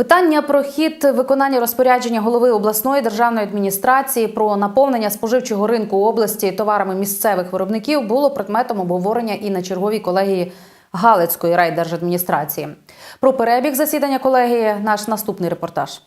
Питання про хід виконання розпорядження голови обласної державної адміністрації про наповнення споживчого ринку області товарами місцевих виробників було предметом обговорення і на черговій колегії Галицької райдержадміністрації. Про перебіг засідання колегії наш наступний репортаж.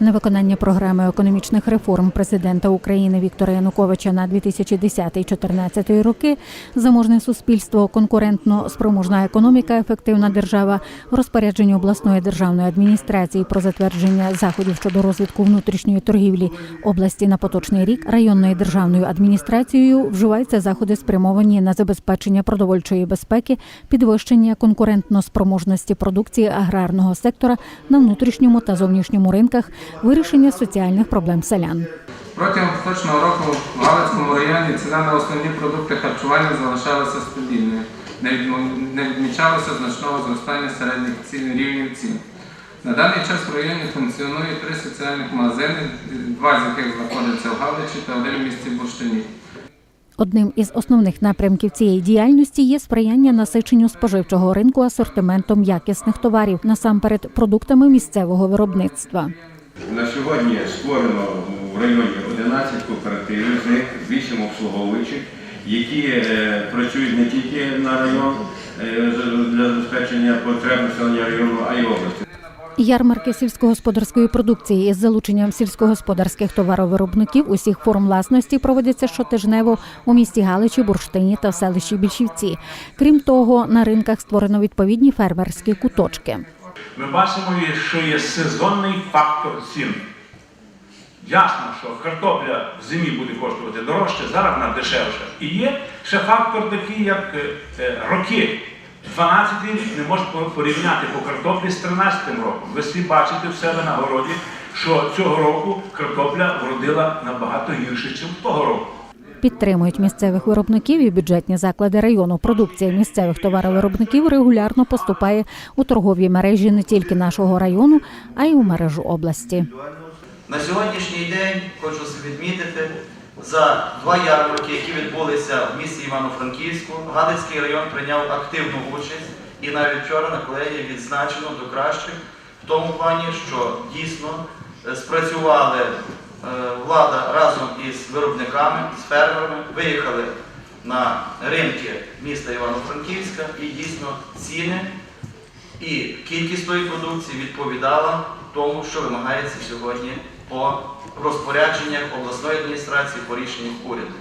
На виконання програми економічних реформ президента України Віктора Януковича на 2010-2014 роки. Заможне суспільство, конкурентно спроможна економіка, ефективна держава, розпорядження обласної державної адміністрації про затвердження заходів щодо розвитку внутрішньої торгівлі області на поточний рік районною державною адміністрацією вживаються заходи спрямовані на забезпечення продовольчої безпеки, підвищення конкурентно спроможності продукції аграрного сектора на внутрішньому та зовнішньому ринках, вирішення соціальних проблем селян. Протягом поточного року в Галицькому районі ціна на основні продукти харчування залишалася стабільною. Не відмічалося значного зростання середніх цін рівнів цін. На даний час в районі функціонує три соціальних магазини, два з яких знаходяться в Галичі та один в місті Бурштині. Одним із основних напрямків цієї діяльності є сприяння насиченню споживчого ринку асортиментом якісних товарів, насамперед продуктами місцевого виробництва. На сьогодні створено в районі 11 кооперативів, з них 8 обслуговуючих, які е, працюють не тільки на район е, для забезпечення потреб населення району, а й області. Ярмарки сільськогосподарської продукції із залученням сільськогосподарських товаровиробників усіх форм власності проводяться щотижнево у місті Галичі, Бурштині та в селищі Більшівці. Крім того, на ринках створено відповідні фермерські куточки. Ми бачимо, що є сезонний фактор цін. Ясно, що картопля в зимі буде коштувати дорожче, зараз вона дешевша. І є ще фактор такий, як е, е, роки. 12 рік не можна порівняти по картоплі з 13 роком. Ви всі бачите в себе на городі, що цього року картопля вродила набагато гірше, ніж того року. Підтримують місцевих виробників і бюджетні заклади району. Продукція місцевих товаровиробників регулярно поступає у торгові мережі не тільки нашого району, а й у мережу області. На сьогоднішній день хочу відмітити за два ярмарки, які відбулися в місті Івано-Франківську. Галицький район прийняв активну участь і навіть вчора на колегії відзначено до кращих в тому плані, що дійсно е, спрацювали влада разом із виробниками, з фермерами, виїхали на ринки міста Івано-Франківська і дійсно ціни і кількість тої продукції відповідала тому, що вимагається сьогодні по розпорядженнях обласної адміністрації по рішеннях уряду.